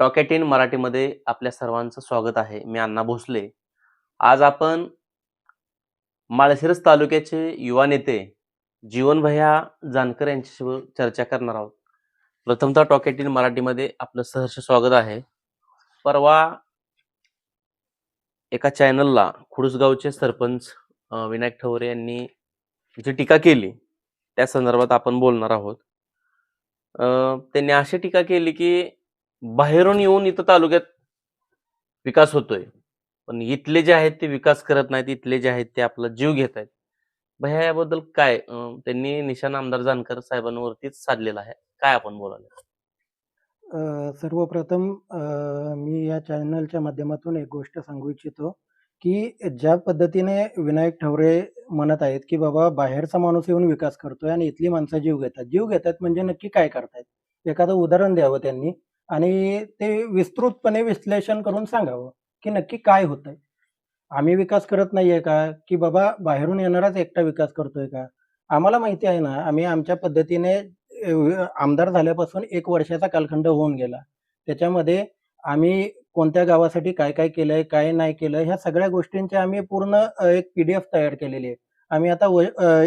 टॉकेट in मराठीमध्ये आपल्या सर्वांचं स्वागत आहे. मी अण्णा भोसले. आज आपण माळशिरस तालुक्याचे युवा नेते जीवनभया जानकर यांच्याशी चर्चा करणार आहोत. प्रथमतः टॉकेट इन मराठीमध्ये आपलं सहर्ष स्वागत आहे. परवा एका चॅनलला खुडुसगावचे सरपंच विनायक ठवरे यांनी जी टीका केली त्या संदर्भात आपण बोलणार आहोत. त्यांनी अशी टीका केली की बाहेरून येऊन इथं तालुक्यात विकास होतोय. पण इथले जे आहेत ते विकास करत नाहीत इथले जे आहेत ते आपला जीव घेत आहेत. भैया याबद्दल काय त्यांनी निशाण आमदार जानकर साहेबांवरतीच साधलेला आहे. काय आपण बोलायला सर्वप्रथम मी या चॅनलच्या माध्यमातून एक गोष्ट सांगू इच्छितो की ज्या पद्धतीने विनायक ठवरे म्हणत आहेत की बाबा बाहेरचा माणूस येऊन विकास करतोय आणि इथली माणसं जीव घेतात. जीव घेतात म्हणजे नक्की काय करतायत? एखादं उदाहरण द्यावं त्यांनी. आणि ते विस्तृतपणे विश्लेषण करून सांगावं की नक्की काय होतंय. आम्ही विकास करत नाहीये का? की बाबा बाहेरून येणाराच एकटा विकास करतोय का? आम्हाला माहिती आहे ना आम्ही आमच्या पद्धतीने आमदार झाल्यापासून एक वर्षाचा कालखंड होऊन गेला. त्याच्यामध्ये आम्ही कोणत्या गावासाठी काय काय केलंय काय नाही केलं ह्या सगळ्या गोष्टींची आम्ही पूर्ण एक पीडीएफ तयार केलेली आहे. आम्ही आता व-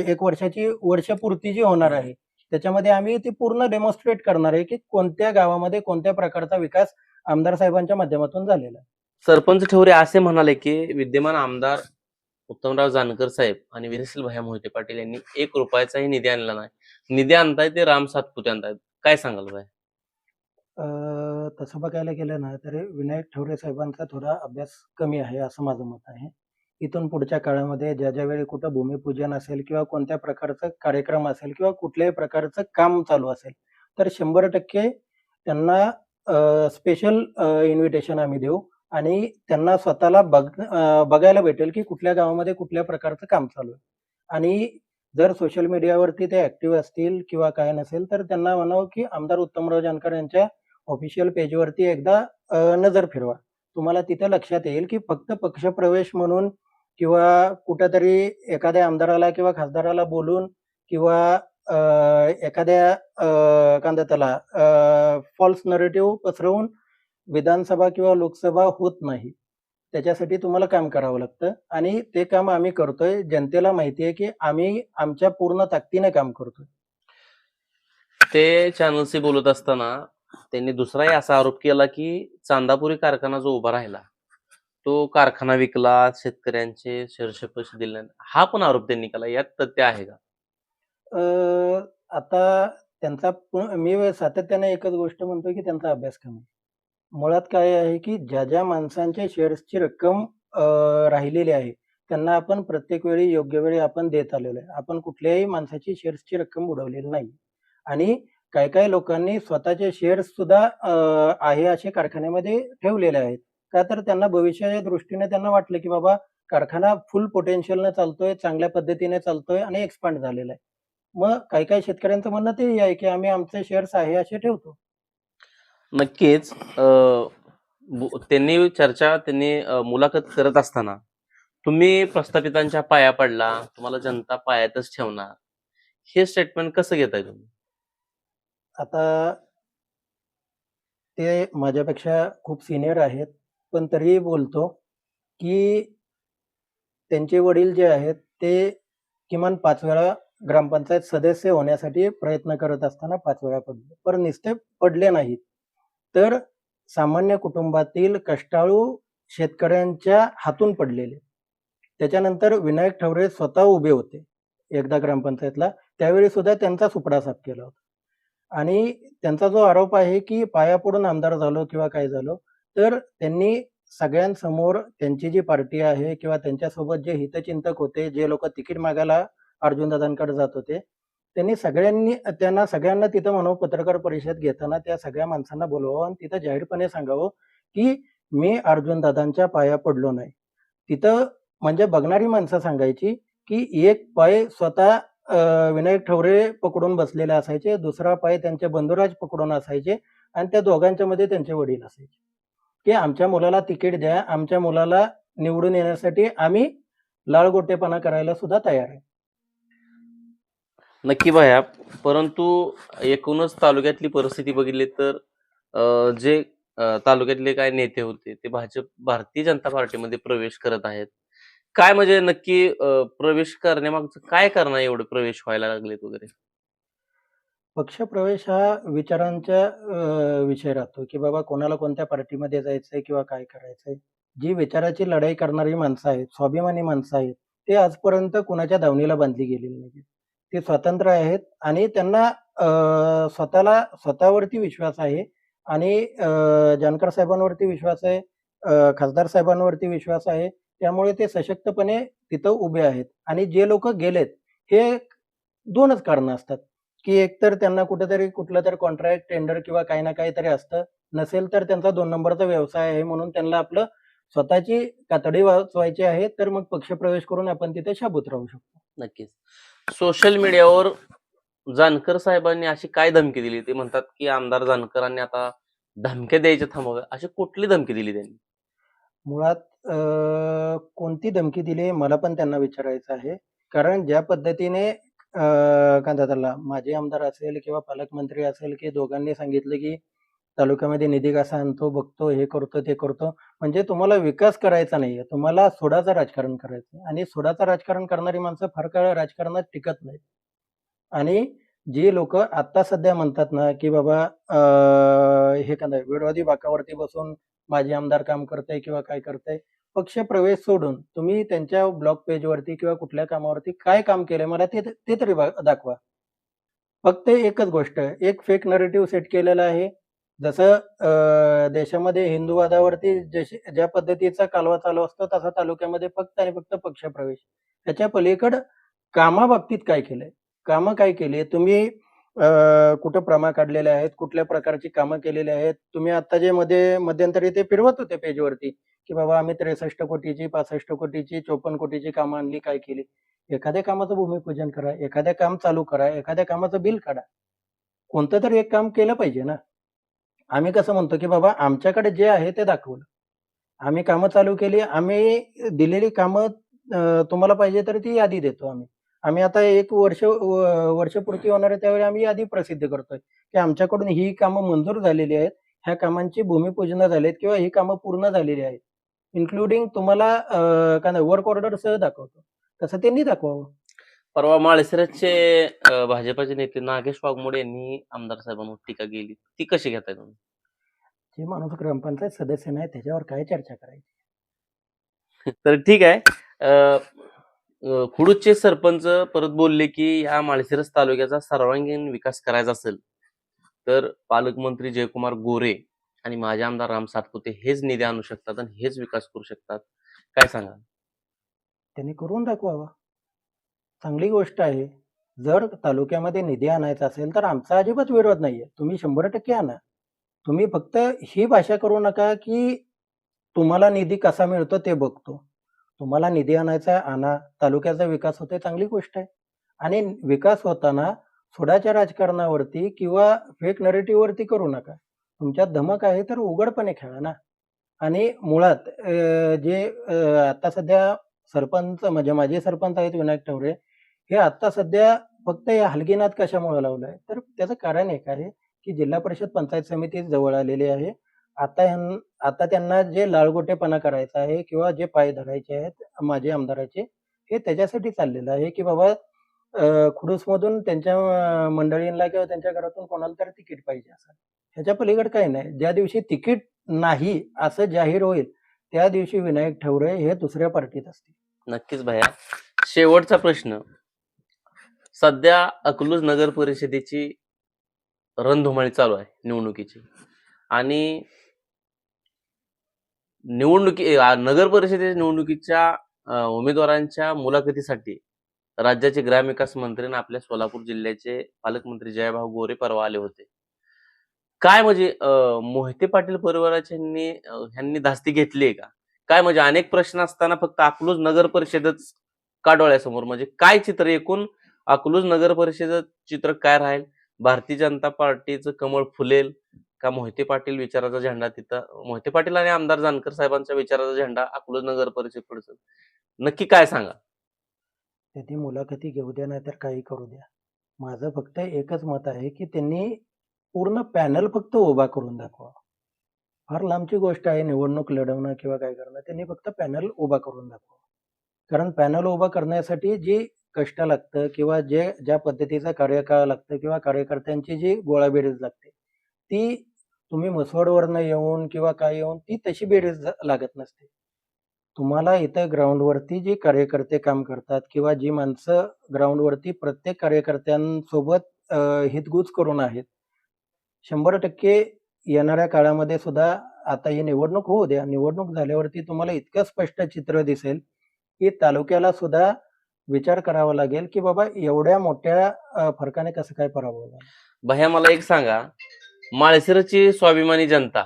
एक वर्षाची वर्षपूर्ती जी होणार आहे त्याच्यामध्ये आम्ही ती पूर्ण डेमॉन्स्ट्रेट करणार आहे की कोणत्या गावामध्ये कोणत्या प्रकारचा विकास आमदार साहेबांच्या माध्यमातून झालेला सरपंच ठेवरे असे म्हणाले की विद्यमान आमदार उत्तमराव जानकर साहेब आणि विरसील भैया मोहिते पाटील यांनी एक रुपयाचाही निधी आणला नाही. निधी आणताय ते राम सातपुते आणतायत. काय सांगाल भाई? अ, तसं बघायला गेलं ना तर विनायक ठवरे साहेबांचा थोडा अभ्यास कमी आहे असं माझं मत आहे. इथून पुढच्या काळामध्ये ज्या ज्या वेळी कुठं भूमिपूजन असेल किंवा कोणत्या प्रकारचं कार्यक्रम असेल किंवा कुठल्याही प्रकारचं काम चालू असेल तर शंभर टक्के त्यांना स्पेशल इन्व्हिटेशन आम्ही देऊ आणि त्यांना स्वतःला बघ बघायला भेटेल की कुठल्या गावामध्ये कुठल्या प्रकारचं काम चालू आहे. आणि जर सोशल मीडियावरती ते ऍक्टिव्ह असतील किंवा काय नसेल तर त्यांना म्हणावं की आमदार उत्तमराव जानकर यांच्या ऑफिशियल पेजवरती एकदा नजर फिरवा. तुम्हाला तिथं लक्षात येईल की फक्त पक्षप्रवेश म्हणून किंवा कुठंतरी एखाद्या आमदाराला किंवा खासदाराला बोलून किंवा अ, एखाद्या अ, काय म्हणतात त्याला फॉल्स नरेटिव्ह पसरवून विधानसभा किंवा लोकसभा होत नाही. त्याच्यासाठी तुम्हाला काम करावं लागतं आणि ते काम आम्ही करतोय. जनतेला माहिती आहे की आम्ही आमच्या पूर्ण ताकदीने काम करतोय. ते चॅनलशी बोलत असताना त्यांनी दुसराही असा आरोप केला की चांदापुरी कारखाना जो उभा राहिला तो कारखाना विकला शेतकऱ्यांचे शेरशे पैसे दिले हा पण आरोप त्यांनी केला. यात तथ्य आहे का? आता त्यांचा पु- मी सातत्याने एकच गोष्ट म्हणतो की त्यांचा अभ्यास कमी. मुळात काय आहे की ज्या ज्या माणसांच्या शेअर्सची रक्कम राहिलेली आहे त्यांना आपण प्रत्येक वेळी योग्य वेळी आपण देत आलेलो आहे. आपण कुठल्याही माणसाची शेअर्सची रक्कम बुडवलेली नाही. आणि काही काही लोकांनी स्वतःचे शेअर्स सुद्धा आहे असे कारखान्यामध्ये ठेवलेले आहेत. का तर त्यांना भविष्याच्या दृष्टीने त्यांना वाटलं की बाबा कारखाना फुल पोटेन्शियलने चालतोय चांगल्या पद्धतीने चालतोय आणि एक्सपांड झालेला आहे. मग काही काही शेतकऱ्यांचं म्हणणं ते आहे की आम्ही आमचे शेअर्स आहे असे ठेवतो. नक्कीच. त्यांनी चर्चा त्यांनी मुलाखत करत असताना तुम्ही प्रस्थापितांच्या पाया पडला तुम्हाला जनता पायातच ठेवणार. हे स्टेटमेंट कसं घेताय तुम्ही? आता ते माझ्यापेक्षा खूप सिनियर आहेत. पण तरीही बोलतो की त्यांचे वडील जे आहेत ते किमान पाच वेळा ग्रामपंचायत सदस्य होण्यासाठी प्रयत्न करत असताना पाच वेळा पडले. पण निस्ते पडले नाहीत. तर सामान्य कुटुंबातील कष्टाळू शेतकऱ्यांच्या हातून पडलेले. त्याच्यानंतर विनायक ठवरे स्वतः उभे होते. एकदा ग्रामपंचायतला त्यावेळी सुद्धा त्यांचा सुपडा साफ केला होता. आणि त्यांचा जो आरोप आहे की पाया पडून आमदार झालो किंवा काय झालो तर त्यांनी सगळ्यांसमोर त्यांची जी पार्टी आहे किंवा त्यांच्यासोबत जे हितचिंतक होते जे लोक तिकीट मागायला अर्जुनदादांकडे जात होते त्यांनी सगळ्यांनी त्यांना सगळ्यांना तिथं म्हणून पत्रकार परिषद घेताना त्या सगळ्या माणसांना बोलवावं आणि तिथं जाहीरपणे सांगावं की मी अर्जुनदादांच्या पाया पडलो नाही. तिथं म्हणजे बघणारी माणसं सांगायची की एक पाय स्वतः विनायक ठवरे पकडून बसलेले असायचे दुसरा पाय त्यांचे बंधुराज पकडून असायचे आणि त्या दोघांच्या मध्ये त्यांचे वडील असायचे. की आमच्या मुलाला तिकीट द्या आमच्या मुलाला निवडून येण्यासाठी आम्ही लाळगोटेपणा करायला सुद्धा तयार आहे. नक्की भाया परंतु एकूणच तालुक्यातली परिस्थिती बघितली तर अं, जे तालुक्यातले काय नेते होते ते भाजप भारतीय जनता पार्टीमध्ये प्रवेश करत आहेत. काय म्हणजे नक्की प्रवेश करण्यामागचं काय कारण आहे एवढे प्रवेश व्हायला लागलेत वगैरे? पक्षप्रवेश हा विचारांच्या अ, विषय राहतो, की बाबा कोणाला कोणत्या पार्टीमध्ये जायचंय किंवा काय करायचंय. जी विचाराची लढाई करणारी माणसं आहेत, स्वाभिमानी माणसं आहेत, ते आजपर्यंत कुणाच्या दावणीला बांधली गेलेली नाहीत. ते स्वतंत्र आहेत आणि त्यांना अ, स्वतःला स्वतःवरती विश्वास आहे आणि अ, जानकर साहेबांवरती विश्वास आहे, अ, खासदार साहेबांवरती विश्वास आहे. त्यामुळे ते सशक्तपणे तिथं उभे आहेत आणि जे लोकं गेलेत, हे 2च कारणं असतात, की एकतर त्यांना कुठेतरी कुठलंतरी कॉन्ट्रॅक्ट, टेंडर किंवा काही ना काहीतरी असतं. नसेल तर त्यांचा 2 नंबरचा व्यवसाय आहे म्हणून त्यांना आपलं स्वतःची कातडी वाचवायची आहे, तर मग पक्षप्रवेश करून आपण तिथे शाबूत राहू शकतो. नक्कीच. सोशल मीडियावर जानकर साहेबांनी अशी काय धमकी दिली? ते म्हणतात, की आमदार जानकरांनी आता धमक्या द्यायच्या थांबवाव्या. अशी कुठली धमकी दिली त्यांनी? मुळात कोणती धमकी दिली मला पण त्यांना विचारायचं आहे. कारण ज्या पद्धतीने अ, काय त्याला माजी आमदार असेल किंवा पालकमंत्री असेल, की दोघांनी सांगितलं, की तालुक्यामध्ये निधी कसा आणतो, बघतो, हे करतो, ते करतो. म्हणजे तुम्हाला विकास करायचा नाहीये. तुम्हाला सोडाचं राजकारण करायचं आणि सोडाचं राजकारण करणारी माणसं फार काळ राजकारणात टिकत नाहीत. आणि जी लोक आता सध्या म्हणतात ना, की बाबा हे काय म्हणतात विरोधी बाकावरती बसून माजी आमदार काम करतंय किंवा काय पक्ष पक्षप्रवेश सोडून तुम्ही त्यांच्या ब्लॉग पेजवरती किंवा कुठल्या कामावरती काय काम केलंय मला ते ते तरी बा दाखवा. फक्त एकच गोष्ट एक फेक नरेटिव्ह सेट केलेला आहे. जसं देशामध्ये हिंदुवादावरती जशी ज्या पद्धतीचा कालवा चालू असतो, तसा तालुक्यामध्ये फक्त आणि फक्त पक्षप्रवेश. त्याच्या पलीकडं कामाबाबतीत काय केलंय? कामं काय केली? तुम्ही अ, कुठं प्रमा काढलेल्या आहेत? कुठल्या प्रकारची कामं केलेली आहेत? तुम्ही आता जे मध्ये मध्यंतरी ते फिरवत होते पेजवरती, की बाबा आम्ही 63 कोटीची, 65 कोटीची, 54 कोटीची कामं आणली, काय केली? एखाद्या कामाचं भूमिपूजन करा, एखाद्या काम चालू करा, एखाद्या कामाचं बिल काढा. कोणतं तरी एक काम केलं पाहिजे ना. आम्ही कसं म्हणतो, की बाबा आमच्याकडे जे आहे ते दाखवलं. आम्ही कामं चालू केली. आम्ही दिलेली कामं अ, तुम्हाला पाहिजे तर ती यादी देतो आम्ही. आम्ही आता 1 वर्ष व वर्ष पूर्ती होणार आहे त्यावेळी आम्ही यादी प्रसिद्ध करतोय, की आमच्याकडून ही कामं मंजूर झालेली आहेत. ह्या कामांची भूमिपूजन झालेत किंवा ही कामं पूर्ण झालेली आहेत. इन्क्लुडिंग तुम्हाला काय नाही वर्क ऑर्डरसह दाखवतो. तसं त्यांनी दाखवावं. परवा माळशिरसचे भाजपाचे नेते नागेश वाघमोडे यांनी आमदार साहेबांवर टीका केली. ती कशी घेताय तुम्ही? जे माणूस ग्रामपंचायत सदस्य नाही त्याच्यावर काय चर्चा करायची? तर ठीक आहे. खुडूचे सरपंच परत बोलले, की या माळशिरस तालुक्याचा सर्वांगीण विकास करायचा असेल, तर पालकमंत्री जयकुमार गोरे आणि माजी आमदार राम सातपुते हेच निधी आणू शकतात आणि हेच विकास करू शकतात. काय सांगा त्यांनी करून दाखवावा. चांगली गोष्ट आहे. जर तालुक्यामध्ये निधी आणायचा असेल, तर आमचा अजिबात विरोध नाहीये. तुम्ही 100% आणा. तुम्ही फक्त ही भाषा करू नका, की तुम्हाला निधी कसा मिळतो ते बघतो. तुम्हाला निधी आणायचा आहे, आणा. तालुक्याचा विकास होतोय चांगली गोष्ट आहे. आणि विकास होताना सोडाच्या राजकारणावरती किंवा फेक नरेटिव्हवरती करू नका. तुमच्यात धमक आहे तर उघडपणे खेळा ना. आणि मुळात जे आता सध्या सरपंच म्हणजे माझे सरपंच आहेत विनायक टवरे, हे आता सध्या फक्त हे हलगीनाथ कशामुळे आहे तर त्याचं कारण एक आहे, की जिल्हा परिषद पंचायत समिती जवळ आलेली आहे. आता ह्यां आता त्यांना जे लाळगोटेपणा करायचा आहे किंवा जे पाय धरायचे आहेत माजी आमदाराचे, हे त्याच्यासाठी चाललेलं आहे, की बाबा अ, खुडूसमधून त्यांच्या अ, मंडळींना किंवा त्यांच्या घरातून कोणाला तरी तिकीट पाहिजे असं ह्याच्या पलीकडे काही नाही. ज्या दिवशी तिकीट नाही असं जाहीर होईल, त्या दिवशी विनायक ठवरे हे दुसऱ्या पार्टीत असतील. नक्कीच भैया. शेवटचा प्रश्न. सध्या अकलूज नगर परिषदेची रणधुमाळी चालू आहे निवडणुकीची आणि निवडणुकी नगर परिषदेच्या निवडणुकीच्या उमेदवारांच्या मुलाखतीसाठी राज्याचे ग्रामविकास मंत्री आपल्या सोलापूर जिल्ह्याचे पालकमंत्री जयभाऊ गोरे परवा आले होते. काय म्हणजे मोहिते पाटील परिवाराच्या ह्यांनी धास्ती घेतली आहे का? काय म्हणजे अनेक प्रश्न असताना फक्त अकलूज नगर परिषदच का डोळ्यासमोर? म्हणजे काय चित्र एकूण अकलूज नगर परिषदेचं चित्र काय राहील? भारतीय जनता पार्टीचं कमळ फुलेल का मोहिते पाटील विचाराचा झेंडा तिथं मोहिते पाटील आणि आमदार जानकर साहेबांचा विचाराचा झेंडा अकलूज नगर परिषद पडचं नक्की काय सांगा? त्यांनी मुलाखती घेऊ द्या नाहीतर काही करू द्या. माझं फक्त एकच मत आहे, की त्यांनी पूर्ण पॅनल फक्त उभा करून दाखवा फार लांबची गोष्ट आहे निवडणूक लढवणं किंवा काय करणं त्यांनी फक्त पॅनल उभा करून दाखवा कारण पॅनल उभा करण्यासाठी जी कष्ट लागतं किंवा जे ज्या पद्धतीचं कार्यकाळ लागतं किंवा कार्यकर्त्यांची जी गोळाबेरीज लागते ती तुम्ही मसवडवरनं येऊन किंवा काय येऊन ती तशी बेरीज लागत नसते. तुम्हाला इथं ग्राउंडवरती जी कार्यकर्ते काम करतात किंवा जी माणसं ग्राउंडवरती प्रत्येक कार्यकर्त्यांसोबत हितगुज करून आहेत शंभर टक्के येणाऱ्या काळामध्ये सुद्धा आता ही निवडणूक होऊ द्या. निवडणूक झाल्यावरती तुम्हाला इतकं स्पष्ट चित्र दिसेल की तालुक्याला सुद्धा विचार करावा लागेल की बाबा एवढ्या मोठ्या फरकाने कसं काय पराभव भैया मला एक सांगा. माळशिरसची स्वाभिमानी जनता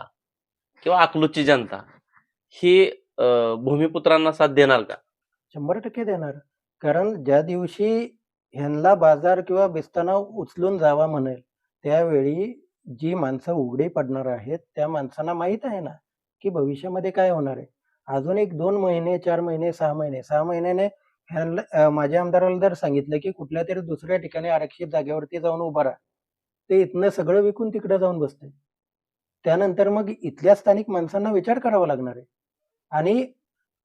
किंवा अकलूजची जनता ही भूमिपुत्रांना साथ देणार का? शंभर टक्के देणार. कारण ज्या दिवशी ह्यांना बाजार किंवा बिस्ताना उचलून जावा म्हणेल त्यावेळी जी माणसं उघडी पडणार आहेत त्या माणसांना माहीत आहे ना की भविष्यामध्ये काय होणार आहे? अजून एक दोन महिने चार महिने सहा महिने सहा महिन्याने ह्यांना माझ्या आमदाराला जर सांगितलं की कुठल्या तरी दुसऱ्या ठिकाणी आरक्षित जागेवरती जाऊन उभा राहा. ते इथनं सगळं विकून तिकडे जाऊन बसते त्यानंतर मग इथल्या स्थानिक माणसांना विचार करावा लागणार आहे. आणि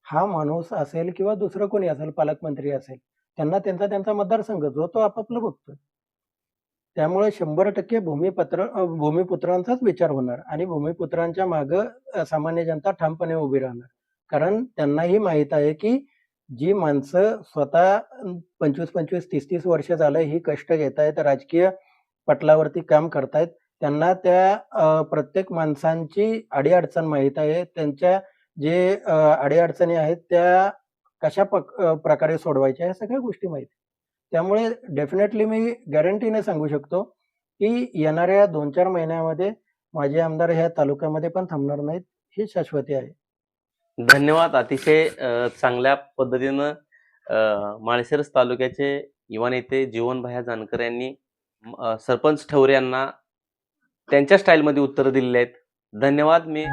हा माणूस असेल किंवा दुसरं कोणी असेल पालकमंत्री असेल त्यांना त्यांचा त्यांचा मतदारसंघ जो तो आपापलं बघतोय. त्यामुळे शंभर टक्के भूमिपत्र भूमिपुत्रांचाच विचार होणार आणि भूमिपुत्रांच्या मागं सामान्य जनता ठामपणे उभी राहणार. कारण त्यांनाही माहीत आहे की जी माणसं स्वतः पंचवीस पंचवीस तीस तीस वर्ष झालं ही कष्ट घेत आहेत राजकीय पटलावरती काम करतायत त्यांना त्या प्रत्येक माणसांची अडीअडचण माहीत आहे त्यांच्या जे अडीअडचणी आहेत त्या कशा पक- प्रकारे सोडवायच्या ह्या सगळ्या गोष्टी माहीत आहेत. त्यामुळे डेफिनेटली मी गॅरंटीने सांगू शकतो की येणाऱ्या दोन चार महिन्यामध्ये माझे आमदार ह्या तालुक्यामध्ये पण थांबणार नाहीत ही शाश्वती आहे धन्यवाद. अतिशय चांगल्या पद्धतीनं माळशिरस तालुक्याचे युवा नेते जीवनभाया जानकर यांनी सरपंच ठवरे यांना त्यांच्या स्टाईलमध्ये उत्तरं दिलेली आहेत. धन्यवाद. मी